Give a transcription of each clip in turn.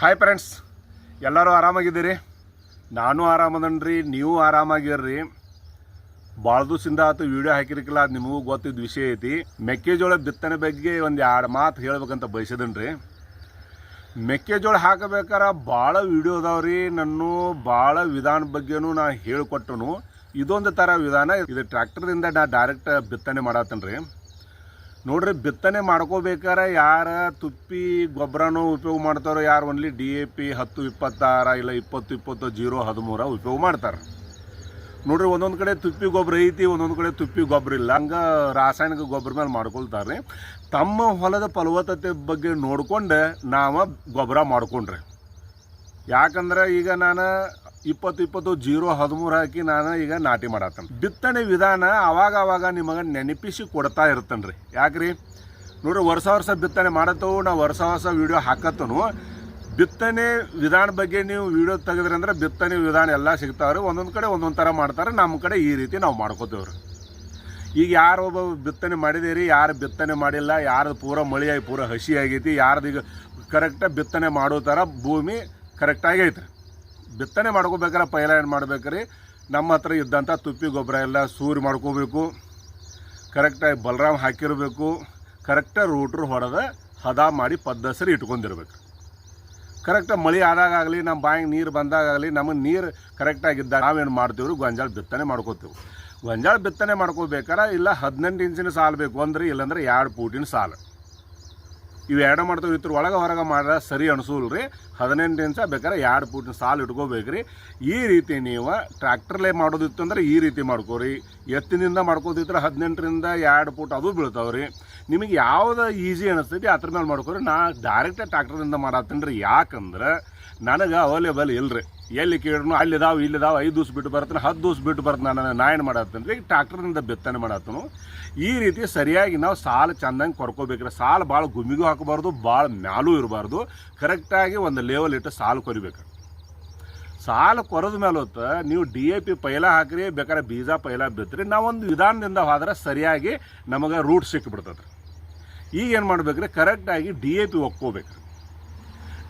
Hi friends ಎಲ್ಲರೂ ಆರಾಮಾಗಿದ್ದೀರಿ? ನಾನು ಆರಾಮದನ್ರಿ, ನೀವು ಆರಾಮಾಗಿರ್ರಿ. ಭಾಳ ದಿವಸದಿಂದ ಆತು ವಿಡಿಯೋ ಹಾಕಿರ್ಕಿಲ್ಲ ಅದು ನಿಮಗೂ ಗೊತ್ತಿದ್ದ ವಿಷಯ ಐತಿ. ಮೆಕ್ಕೆಜೋಳ ಬಿತ್ತನೆ ಬಗ್ಗೆ ಒಂದು ಎರಡು ಮಾತು ಹೇಳ್ಬೇಕಂತ ಬಯಸಿದನ್ರಿ. ಮೆಕ್ಕೆಜೋಳ ಹಾಕಬೇಕಾರೆ ಭಾಳ ವಿಡಿಯೋ ರೀ ನನ್ನ ಭಾಳ ವಿಧಾನ ಬಗ್ಗೆನೂ ನಾ ಹೇಳ್ಕೊಟ್ಟನು. ಇದೊಂದು ಥರ ವಿಧಾನ, ಇದು ಟ್ರ್ಯಾಕ್ಟರ್ದಿಂದ ನಾ ಡೈರೆಕ್ಟ್ ಬಿತ್ತನೆ ಮಾಡತ್ತನ್ರಿ. ನೋಡ್ರಿ ಬಿತ್ತನೆ ಮಾಡ್ಕೋಬೇಕಾರೆ ಯಾರ ತುಪ್ಪಿ ಗೊಬ್ಬರನೂ ಉಪಯೋಗ ಮಾಡ್ತಾರೋ ಯಾರು ಒನ್ಲಿ ಡಿ ಎ ಪಿ ಹತ್ತು ಇಪ್ಪತ್ತಾರು ಇಲ್ಲ ಇಪ್ಪತ್ತು ಇಪ್ಪತ್ತು ಜೀರೋ ಹದಿಮೂರ ಉಪಯೋಗ ಮಾಡ್ತಾರೆ. ನೋಡ್ರಿ ಒಂದೊಂದು ಕಡೆ ತುಪ್ಪಿ ಗೊಬ್ಬರ ಐತಿ, ಒಂದೊಂದು ಕಡೆ ತುಪ್ಪಿ ಗೊಬ್ಬರ ಇಲ್ಲ. ಹಂಗೆ ರಾಸಾಯನಿಕ ಗೊಬ್ಬರ ಮೇಲೆ ಮಾಡ್ಕೊಳ್ತಾರೆ ತಮ್ಮ ಹೊಲದ ಫಲವತ್ತತೆ ಬಗ್ಗೆ ನೋಡ್ಕೊಂಡು ನಾವು ಗೊಬ್ಬರ ಮಾಡ್ಕೊಂಡ್ರಿ. ಯಾಕಂದ್ರೆ ಈಗ ನಾನು ಇಪ್ಪತ್ತು ಇಪ್ಪತ್ತು ಜೀರೋ ಹದಿಮೂರು ಹಾಕಿ ನಾನು ಈಗ ನಾಟಿ ಮಾಡತ್ತೇನೆ ಬಿತ್ತನೆ ವಿಧಾನ ಅವಾಗ ಅವಾಗ ನಿಮಗೆ ನೆನಪಿಸಿ ಕೊಡ್ತಾ ಇರ್ತೇನೆ ರೀ. ಯಾಕ್ರಿ? ನೋಡ್ರಿ, ವರ್ಷ ವರ್ಷ ಬಿತ್ತನೆ ಮಾಡತ್ತವು ನಾವು ವರ್ಷ ವರ್ಷ ವಿಡಿಯೋ ಹಾಕತ್ತನು. ಬಿತ್ತನೆ ವಿಧಾನ ಬಗ್ಗೆ ನೀವು ವಿಡಿಯೋ ತೆಗೆದ್ರಿ ಅಂದ್ರೆ ಬಿತ್ತನೆ ವಿಧಾನ ಎಲ್ಲ ಸಿಗ್ತಾವ್ರಿ ಒಂದೊಂದು ಕಡೆ ಒಂದೊಂದು ಥರ ಮಾಡ್ತಾರೆ ನಮ್ಮ ಕಡೆ ಈ ರೀತಿ ನಾವು ಮಾಡ್ಕೋತೇವ್ರಿ ಈಗ ಯಾರು ಒಬ್ಬ ಬಿತ್ತನೆ ಮಾಡಿದೀರಿ, ಯಾರು ಬಿತ್ತನೆ ಮಾಡಿಲ್ಲ, ಯಾರ್ದು ಪೂರ ಮಳೆಯಾಗಿ ಪೂರ ಹಸಿ ಆಗೈತಿ, ಯಾರ್ದು ಈಗ ಕರೆಕ್ಟಾಗಿ ಬಿತ್ತನೆ ಮಾಡೋ ಥರ ಭೂಮಿ ಕರೆಕ್ಟಾಗಿ ಐತ್ರಿ. ಬಿತ್ತನೆ ಮಾಡ್ಕೋಬೇಕಾರೆ ಪೈಲ ಏನು ಮಾಡ್ಬೇಕ್ರಿ? ನಮ್ಮ ಹತ್ರ ಇದ್ದಂಥ ತುಪ್ಪಿ ಗೊಬ್ಬರ ಎಲ್ಲ ಸೂರಿ ಮಾಡ್ಕೋಬೇಕು. ಕರೆಕ್ಟಾಗಿ ಬಲರಾಮ್ ಹಾಕಿರಬೇಕು. ಕರೆಕ್ಟಾಗಿ ರೂಟ್ರು ಹೊಡೆದ ಹದ ಮಾಡಿ ಪದ್ದಸರಿ ಇಟ್ಕೊಂಡಿರ್ಬೇಕು. ಕರೆಕ್ಟಾಗಿ ಮಳೆ ಆದಾಗಲಿ ನಮ್ಮ ಬಾಯಿಗೆ ನೀರು ಬಂದಾಗಲಿ ನಮಗೆ ನೀರು ಕರೆಕ್ಟಾಗಿದ್ದಾಗ ನಾವೇನು ಮಾಡ್ತೀವ್ರಿ? ಗೊಂಜಾಳ ಬಿತ್ತನೆ ಮಾಡ್ಕೋತೀವಿ. ಗೊಂಜಾಳ ಬಿತ್ತನೆ ಮಾಡ್ಕೋಬೇಕಾರೆ ಇಲ್ಲ ಹದಿನೆಂಟು ಇಂಚಿನ ಸಾಲು ಬೇಕು ಅಂದ್ರೆ, ಇಲ್ಲಾಂದ್ರೆ ಎರಡು ಪೂಟಿನ ಸಾಲು. ಇವು ಎರಡು ಮಾಡ್ತಾವೆ. ಇತ್ರ ಒಳಗೆ ಹೊರಗೆ ಮಾಡ್ರೆ ಸರಿ ಅನಿಸೋಲ್ಲ ರೀ ಹದಿನೆಂಟು ನಿಮಿಷ ಬೇಕಾದ್ರೆ ಎರಡು ಫೂಟ್ ಸಾಲು ಇಟ್ಕೋಬೇಕ್ರಿ. ಈ ರೀತಿ ನೀವು ಟ್ರ್ಯಾಕ್ಟರ್ಲೇ ಮಾಡೋದಿತ್ತು ಅಂದರೆ ಈ ರೀತಿ ಮಾಡ್ಕೋರಿ. ಎತ್ತಿನಿಂದ ಮಾಡ್ಕೋದಿದ್ರೆ ಹದಿನೆಂಟರಿಂದ ಎರಡು ಫೂಟ್ ಅದು ಬೀಳ್ತಾವೆ ರೀ ನಿಮಗೆ ಯಾವ್ದು ಈಸಿ ಅನಿಸ್ತೈತಿ ಅದ್ರ ಮೇಲೆ ಮಾಡ್ಕೋರಿ. ನಾ ಡೈರೆಕ್ಟ್ ಟ್ರ್ಯಾಕ್ಟರ್ನಿಂದ ಮಾಡತ್ತೀನಿ ರೀ. ಯಾಕಂದ್ರೆ ನನಗೆ ಅವೈಲೇಬಲ್ ಇಲ್ರಿ. ಎಲ್ಲಿ ಕೇಳಿದ್ರು ಅಲ್ಲಿದಾವೆ ಇಲ್ಲಿದಾವೆ ಐದು ದಿವ್ಸ ಬಿಟ್ಟು ಬರ್ತಾನೆ ಹತ್ತು ದಿವ್ಸ ಬಿಟ್ಟು ಬರ್ತಾನೆ ನಾನು ಏನು ಮಾಡತ್ತೀನಿ ರೀ? ಟ್ರ್ಯಾಕ್ಟರ್ನಿಂದ ಬಿತ್ತನೆ ಮಾಡತ್ತನು. ಈ ರೀತಿ ಸರಿಯಾಗಿ ನಾವು ಸಾಲು ಚೆಂದಂಗೆ ಕೊರ್ಕೋಬೇಕ್ರಿ ಸಾಲು ಭಾಳ ಗುಮಿಗೂ ಹಾಕಬಾರ್ದು, ಭಾಳ ಮ್ಯಾಲೂ ಇರಬಾರ್ದು ಕರೆಕ್ಟಾಗಿ ಒಂದು ಲೆವೆಲ್ ಇಟ್ಟು ಸಾಲು ಕೊರಿಬೇಕು ಸಾಲು ಕೊರದ ಹೊತ್ತು ನೀವು ಡಿ ಎ ಪಿ ಪೈಲ ಹಾಕ್ರಿ ಬೇಕಾದ್ರೆ ಬೀಜ ಪೈಲ ಬಿತ್ತರಿ ನಾವೊಂದು ವಿಧಾನದಿಂದ ಹೋದ್ರೆ ಸರಿಯಾಗಿ ನಮಗೆ ರೂಟ್ ಸಿಕ್ಕಿಬಿಡ್ತದೆ ಈಗ ಏನು ಮಾಡ್ಬೇಕ್ರಿ ಕರೆಕ್ಟಾಗಿ ಡಿ ಎ ಪಿ ಒಕ್ಕೋಬೇಕು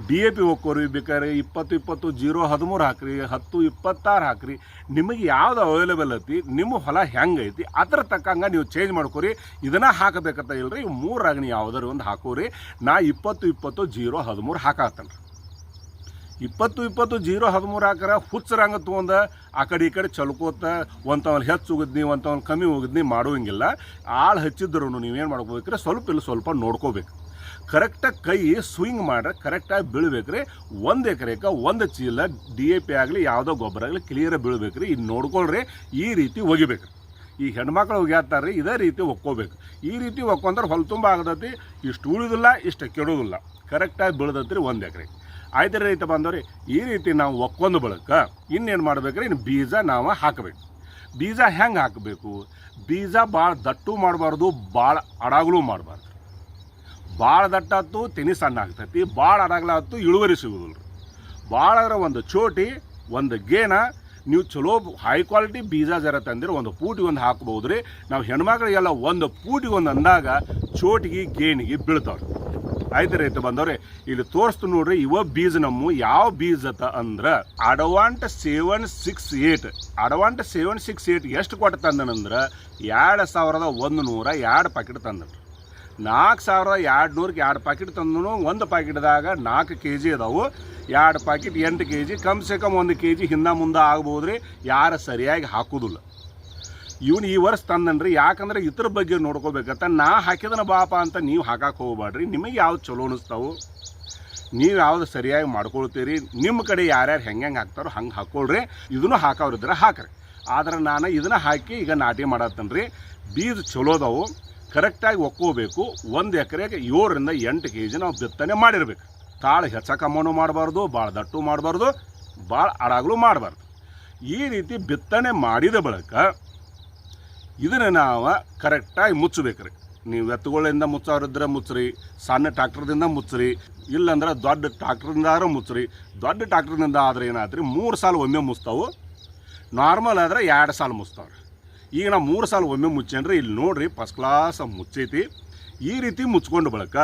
ಡಿ ಎ ಪಿ ಒಕ್ಕೋರಿ ಬೇಕಾದ್ರೆ ಇಪ್ಪತ್ತು ಇಪ್ಪತ್ತು ಜೀರೋ ಹದಿಮೂರು ಹಾಕ್ರಿ, ಹತ್ತು ಇಪ್ಪತ್ತಾರು ಹಾಕ್ರಿ. ನಿಮಗೆ ಯಾವ್ದು ಅವೈಲೇಬಲ್ ಐತಿ, ನಿಮ್ಮ ಹೊಲ ಹೆಂಗೈತಿ ಅದ್ರ ತಕ್ಕಂಗೆ ನೀವು ಚೇಂಜ್ ಮಾಡ್ಕೋರಿ. ಇದನ್ನು ಹಾಕಬೇಕಂತ ಇಲ್ಲರಿ ಮೂರು ನೀವು ಯಾವ್ದಾರು ಒಂದು ಹಾಕೋರಿ. ನಾ ಇಪ್ಪತ್ತು ಇಪ್ಪತ್ತು ಜೀರೋ ಹದಿಮೂರು ಹಾಕಾತೇನೆ ಇಪ್ಪತ್ತು ಇಪ್ಪತ್ತು ಜೀರೋ ಹದಿಮೂರು ಹಾಕರ ಹುಚ್ಚರಂಗ ತೊಗೊಂಡ ಆ ಕಡೆ ಈ ಕಡೆ ಚಲ್ಕೋತ ಒಂತವನ್ ಹೆಚ್ಚು ಉಗಿದ್ನಿ ಒಂಥವ್ನ ಕಮ್ಮಿ ಹೋಗಿದ್ನಿ ಮಾಡೋಂಗಿಲ್ಲ ಆಳು ಹಚ್ಚಿದ್ರು ನೀವೇನು ಮಾಡ್ಕೋಬೇಕ್ರೆ, ಸ್ವಲ್ಪ ಇಲ್ಲ ಸ್ವಲ್ಪ ನೋಡ್ಕೋಬೇಕು. ಕರೆಕ್ಟಾಗಿ ಕೈ ಸ್ವಿಂಗ್ ಮಾಡ್ರೆ ಕರೆಕ್ಟಾಗಿ ಬೀಳ್ಬೇಕ್ರಿ. ಒಂದು ಎಕರೆಗೆ ಒಂದು ಚೀಲ ಡಿ ಎ ಪಿ ಆಗಲಿ, ಯಾವುದೋ ಗೊಬ್ಬರ ಆಗಲಿ ಕ್ಲಿಯರಾಗಿ ಬೀಳ್ಬೇಕ್ರಿ. ಇದು ನೋಡ್ಕೊಳ್ರಿ, ಈ ರೀತಿ ಒಗಿಬೇಕು ಈ ಹೆಣ್ಮಕ್ಳು ಒಗ್ಯಾತಾರ್ರಿ, ಇದೇ ರೀತಿ ಒಕ್ಕೋಬೇಕು. ಈ ರೀತಿ ಒಕ್ಕೊಂಡ್ರೆ ಹೊಲ ತುಂಬ ಆಗದತಿ ಇಷ್ಟು ಉಳಿದಿಲ್ಲ, ಇಷ್ಟು ಕೆಡೋದಿಲ್ಲ ಕರೆಕ್ಟಾಗಿ ಬೀಳ್ದತ್ರಿ ಒಂದು ಎಕರೆ. ಆಯ್ತು ರೀತಿ ಬಂದವ್ರಿ ಈ ರೀತಿ ನಾವು ಒಕ್ಕೊಂದು ಬಳಕ, ಇನ್ನೇನು ಮಾಡ್ಬೇಕ್ರಿ? ಇನ್ನು ಬೀಜ ನಾವು ಹಾಕಬೇಕು. ಬೀಜ ಹೆಂಗೆ ಹಾಕಬೇಕು? ಬೀಜ ಭಾಳ ದಟ್ಟು ಮಾಡಬಾರ್ದು ಭಾಳ ಅಡಾಗಲೂ ಮಾಡಬಾರ್ದು. ಭಾಳ ದಟ್ಟಾತು ತೆನಿ ಸಣ್ಣ ಆಗ್ತೈತಿ. ಭಾಳ ಅಡಗಲಾತು ಇಳುವರಿ ಸಿಗೋದಿಲ್ಲ ರೀ. ಭಾಳ ಅಂದ್ರೆ ಒಂದು ಚೋಟಿ, ಒಂದು ಗೇನ, ನೀವು ಚಲೋ ಹೈ ಕ್ವಾಲಿಟಿ ಬೀಜ ಜರ ತಂದಿರೋ ಒಂದು ಪೂಟಿ ಒಂದು ಹಾಕ್ಬೋದು ರೀ. ನಾವು ಹೆಣ್ಮಕ್ಳಿಗೆಲ್ಲ ಒಂದು ಪೂಟಿ ಒಂದು ಅಂದಾಗ ಚೋಟಿಗೆ ಗೇಣಿಗೆ ಬೀಳ್ತಾವ್ರಿ. ಆಯ್ತು ರೈತ ಬಂದವ್ರೆ, ಇಲ್ಲಿ ತೋರಿಸ್ತು ನೋಡ್ರಿ, ಇವ ಬೀಜ ನಮ್ಮ ಯಾವ ಬೀಜ ಅತ ಅಂದ್ರೆ Advanta seven six eight Advanta seven six eight ಎಷ್ಟು ಕೊಟ್ಟು ತಂದನಂದ್ರೆ ಎರಡು ಸಾವಿರದ ಒಂದು ನೂರ ಎರಡು ಪ್ಯಾಕೆಟ್ ತಂದನ್ರಿ. ನಾಲ್ಕು ಸಾವಿರದ ಎರಡು ನೂರಕ್ಕೆ ಎರಡು ಪ್ಯಾಕೆಟ್ ತಂದನು ಒಂದು ಪಾಕಿಟ್ದಾಗ ನಾಲ್ಕು ಕೆ ಜಿ ಅದಾವು. ಎರಡು ಪ್ಯಾಕೆಟ್ ಎಂಟು ಕೆ ಜಿ ಕಮ್ ಸೆ ಕಮ್ ಒಂದು ಕೆ ಜಿ ಹಿಂದೆ ಮುಂದೆ ಆಗ್ಬೋದು ರೀ ಯಾರು ಸರಿಯಾಗಿ ಹಾಕೋದಿಲ್ಲ. ಇವನು ಈ ವರ್ಷ ತಂದನ್ರಿ, ಯಾಕಂದ್ರೆ ಇತರ ಬಗ್ಗೆ ನೋಡ್ಕೋಬೇಕಂತ ನಾ ಹಾಕಿದನ ಬಾಪ ಅಂತ ನೀವು ಹಾಕಕ್ಕೆ ಹೋಗ್ಬೇಡ್ರಿ ನಿಮಗೆ ಯಾವ್ದು ಚಲೋ ಅನಿಸ್ತಾವು? ನೀವು ಯಾವ್ದು ಸರಿಯಾಗಿ ಮಾಡ್ಕೊಳ್ತೀರಿ? ನಿಮ್ಮ ಕಡೆ ಯಾರ್ಯಾರು ಹೆಂಗೆ ಹೆಂಗೆ ಹಾಕ್ತಾರೋ ಹಂಗೆ ಹಾಕ್ಕೊಳ್ರಿ ಇದನ್ನು ಹಾಕೋರಿದ್ರೆ ಹಾಕ್ರಿ. ಆದ್ರೆ ನಾನು ಇದನ್ನ ಹಾಕಿ ಈಗ ನಾಟಿ ಮಾಡತ್ತನ್ರಿ. ಬೀಜ ಚಲೋ ಅದಾವು. ಕರೆಕ್ಟಾಗಿ ಒಕ್ಕೋಬೇಕು. ಒಂದು ಎಕರೆಗೆ ಏಳರಿಂದ ಎಂಟು ಕೆ ಜಿ ನಾವು ಬಿತ್ತನೆ ಮಾಡಿರ್ಬೇಕು. ತಾಳು ಹೆಚ್ಚ ಕಮ್ಮನು ಮಾಡಬಾರ್ದು ಭಾಳ ದಟ್ಟು ಮಾಡಬಾರ್ದು ಭಾಳ ಅಡಾಗಲು ಮಾಡಬಾರ್ದು. ಈ ರೀತಿ ಬಿತ್ತನೆ ಮಾಡಿದ ಬಳಿಕ ಇದನ್ನು ನಾವು ಕರೆಕ್ಟಾಗಿ ಮುಚ್ಚಬೇಕ್ರಿ. ನೀವು ಎತ್ತುಗಳಿಂದ ಮುಚ್ಚೋರಿದ್ರೆ ಮುಚ್ಚ್ರಿ, ಸಣ್ಣ ಟ್ಯಾಕ್ಟ್ರದಿಂದ ಮುಚ್ಚ್ರಿ, ಇಲ್ಲಂದ್ರೆ ದೊಡ್ಡ ಟ್ರಾಕ್ಟರ್ದಿಂದಾದ್ರೂ ಮುಚ್ಚ್ರಿ. ದೊಡ್ಡ ಟ್ರಾಕ್ಟರ್ದಿಂದ ಆದ್ರೆ ಏನಾದ್ರಿ ಮೂರು ಸಾಲ ಒಮ್ಮೆ ಮುಚ್ತಾವು. ನಾರ್ಮಲ್ ಆದ್ರೆ ಎರಡು ಸಾಲ ಮುಚ್ತಾವ್ರಿ. ಈಗ ನಾವು ಮೂರು ಸಾಲ ಒಮ್ಮೆ ಮುಚ್ಚೇನ್ರಿ, ಇಲ್ಲಿ ನೋಡ್ರಿ ಫಸ್ಟ್ ಕ್ಲಾಸ್ ಮುಚ್ಚೈತಿ. ಈ ರೀತಿ ಮುಚ್ಕೊಂಡು ಬಳಕ.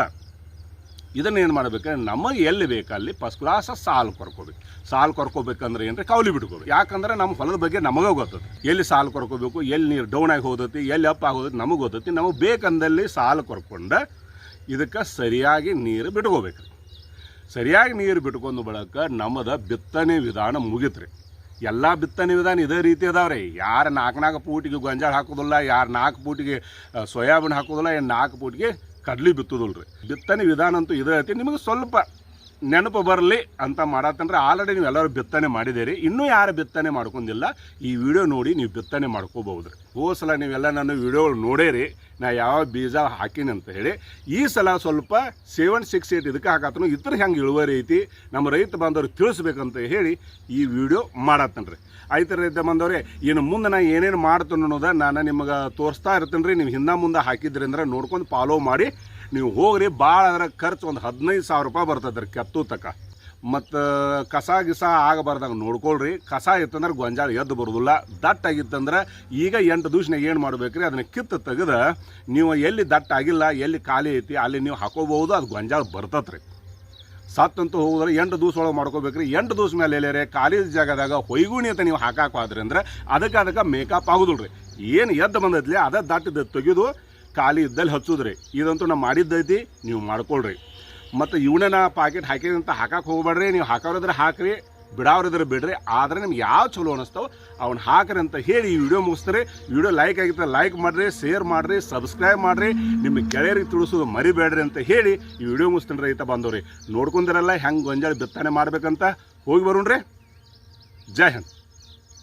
ಇದನ್ನ ಏನು ಮಾಡ್ಬೇಕಂದ್ರೆ ನಮಗೆ ಎಲ್ಲಿ ಬೇಕಲ್ಲಿ ಫಸ್ಟ್ ಕ್ಲಾಸ ಸಾಲು ಕೊರ್ಕೋಬೇಕು ಸಾಲು ಕೊರ್ಕೋಬೇಕಂದ್ರೆ ಏನ್ರಿ? ಕೌಲಿ ಬಿಟ್ಕೋಬೇಕು. ಯಾಕಂದ್ರೆ ನಮ್ಮ ಹೊಲದ ಬಗ್ಗೆ ನಮಗೆ ಗೊತ್ತೈತಿ. ಎಲ್ಲಿ ಸಾಲು ಕೊರ್ಕೋಬೇಕು ಎಲ್ಲಿ ನೀರು ಡೌನ್ ಆಗಿ ಹೋದತಿ? ಎಲ್ಲಿ ಅಪ್ ಆಗೋದೈತಿ ನಮಗೆ ಗೊತ್ತೈತಿ. ನಮಗೆ ಬೇಕಂದಲ್ಲಿ ಸಾಲು ಕೊರ್ಕೊಂಡು ಇದಕ್ಕೆ ಸರಿಯಾಗಿ ನೀರು ಬಿಟ್ಕೋಬೇಕು. ಸರಿಯಾಗಿ ನೀರು ಬಿಟ್ಕೊಂಡು ಬಳಕ ನಮ್ಮದ ಬಿತ್ತನೆ ವಿಧಾನ ಮುಗಿತ್ರಿ. ಎಲ್ಲ ಬಿತ್ತನೆ ವಿಧಾನ ಇದೇ ರೀತಿ ಅದಾವ್ರಿ. ಯಾರು ನಾಲ್ಕು ನಾಲ್ಕು ಪೂಟಿಗೆ ಗೊಂಜಾಳ ಹಾಕೋದಿಲ್ಲ, ಯಾರು ನಾಲ್ಕು ಪೂಟಿಗೆ ಸೋಯಾಬೀನ್ ಹಾಕೋದಿಲ್ಲ, ಏನು ನಾಲ್ಕು ಪೂಟಿಗೆ ಕಡ್ಲಿ ಬಿತ್ತೋದಿಲ್ಲ ರೀ ಬಿತ್ತನೆ ವಿಧಾನ ಅಂತೂ ಇದೇ ಐತಿ. ನಿಮಗೆ ಸ್ವಲ್ಪ ನೆನಪು ಬರಲಿ ಅಂತ ಮಾಡತ್ತಂದ್ರೆ ಆಲ್ರೆಡಿ ನೀವು ಎಲ್ಲರೂ ಬಿತ್ತನೆ ಮಾಡಿದ್ದೀರಿ. ಇನ್ನೂ ಯಾರು ಬಿತ್ತನೆ ಮಾಡ್ಕೊಂಡಿಲ್ಲ, ಈ ವಿಡಿಯೋ ನೋಡಿ ನೀವು ಬಿತ್ತನೆ ಮಾಡ್ಕೋಬಹುದು. ರೀ ಹೋದ ಸಲ ನೀವೆಲ್ಲ ನನ್ನ ವಿಡಿಯೋಗಳು ನೋಡೇರಿ, ನಾ ಯಾವ ಬೀಜ ಹಾಕೀನಿ ಅಂತ ಹೇಳಿ. ಈ ಸಲ ಸ್ವಲ್ಪ ಸೆವೆನ್ ಸಿಕ್ಸ್ ಏಟ್ ಇದಕ್ಕೆ ಹಾಕತ್ತನು ಇತರ ಹೆಂಗೆ ಇಳುವರಿ ಐತಿ, ನಮ್ಮ ರೈತ ಬಾಂಧವ್ರು ತಿಳಿಸ್ಬೇಕಂತ ಹೇಳಿ ಈ ವಿಡಿಯೋ ಮಾಡತ್ತನ್ರಿ ರೀ ಆಯ್ತು ರೈತ ಬಾಂಧವ್ರೆ, ಇನ್ನು ಮುಂದೆ ನಾ ಏನೇನು ಮಾಡ್ತೀನಿ ಅನ್ನೋದ ನಾನು ನಿಮಗೆ ತೋರಿಸ್ತಾ ಇರ್ತೀನಿ ರೀ ನೀವು ಹಿಂದೆ ಮುಂದೆ ಹಾಕಿದ್ರಿ ಅಂದ್ರೆ ನೋಡ್ಕೊಂಡು ಫಾಲೋ ಮಾಡಿ. ನೀವು ಹೋಗ್ರಿ ಭಾಳ ಅದ್ರ ಖರ್ಚು ಒಂದು ಹದಿನೈದು ಸಾವಿರ ರೂಪಾಯಿ ಬರ್ತದೆ ರೀ ಕೆತ್ತು ತಕ. ಮತ್ತು, ಕಸ ಗಿಸ ಆಗಬಾರ್ದಂಗೆ ನೋಡ್ಕೊಳ್ರಿ. ಕಸ ಇತ್ತಂದ್ರೆ ಗೊಂಜಾಳ ಎದ್ದು ಬರೋದಿಲ್ಲ. ದಟ್ಟ ಆಗಿತ್ತಂದ್ರೆ ಈಗ ಎಂಟು ದಿವ್ಸನಾಗ ಏನು ಮಾಡ್ಬೇಕ್ರಿ, ಅದನ್ನ ಕಿತ್ತು ತೆಗೆದು ನೀವು ಎಲ್ಲಿ ದಟ್ಟ ಆಗಿಲ್ಲ ಎಲ್ಲಿ ಖಾಲಿ ಐತಿ, ಅಲ್ಲಿ ನೀವು ಹಾಕೋಬಹುದು, ಅದು ಗೊಂಜಾಳ ಬರ್ತತ್ರಿ ಸತ್ತಂತೂ ಹೋಗೋದ್ರೆ ಎಂಟು ದಿವ್ಸ ಒಳಗೆ ಮಾಡ್ಕೋಬೇಕ್ರಿ. ಎಂಟು ದಿವಸ ಮೇಲೆ ಎಲ್ಲೇರೆ ಖಾಲಿ ಜಾಗದಾಗ ಹೊಯ್ಗುಣಿ ಅಂತ ನೀವು ಹಾಕಾಕೋದ್ರಿ ಅಂದ್ರೆ ಅದಕ್ಕೆ ಅದಕ್ಕೆ ಮೇಕಪ್ ಆಗೋದಿಲ್ರಿ. ಏನು ಎದ್ದು ಬಂದೈತಿ ಅದ ದಟ್ಟದ ತೆಗೆದು ಖಾಲಿ ಇದ್ದಲ್ಲಿ ಹಚ್ಚುದ್ರಿ. ಇದಂತೂ ನಾ ಮಾಡಿದ್ದೈತಿ ನೀವು ಮಾಡ್ಕೊಳ್ರಿ. ಮತ್ತು ಇವನ್ನ ನಾ ಪಾಕೆಟ್ ಹಾಕಿದಂತ ಹಾಕಕ್ಕೆ ಹೋಗ್ಬೇಡ್ರಿ, ನೀವು ಹಾಕೋರಿದ್ರೆ ಹಾಕ್ರಿ, ಬಿಡಾವ್ರಿದ್ರೆ ಬಿಡ್ರಿ, ಆದ್ರೆ ನಿಮ್ಗೆ ಯಾವ ಚಲೋ ಅನಿಸ್ತಾವೆ ಅವ್ನು ಹಾಕ್ರಿ ಅಂತ ಹೇಳಿ ಈ ವಿಡಿಯೋ ಮುಗಿಸ್ತಾರೆ. ವಿಡಿಯೋ ಲೈಕ್ ಆಗಿತ್ತು ಲೈಕ್ ಮಾಡಿರಿ ಶೇರ್ ಮಾಡಿರಿ ಸಬ್ಸ್ಕ್ರೈಬ್ ಮಾಡಿರಿ. ನಿಮ್ಮ ಗೆಳೆಯರಿಗೆ ತಿಳಿಸೋದು ಮರಿಬೇಡ್ರಿ ಅಂತ ಹೇಳಿ ಈ ವಿಡಿಯೋ ಮುಗಿಸ್ತಾನೆ ರೈತ ಬಂದವ್ರಿ ನೋಡ್ಕೊಂಡಿರಲ್ಲ ಹೆಂಗೆ ಗೊಂಜಾಳ ಬಿತ್ತನೆ ಮಾಡ್ಬೇಕಂತ, ಹೋಗಿ ಬರೋಣ್ರಿ. ಜೈ ಹಿಂದ್.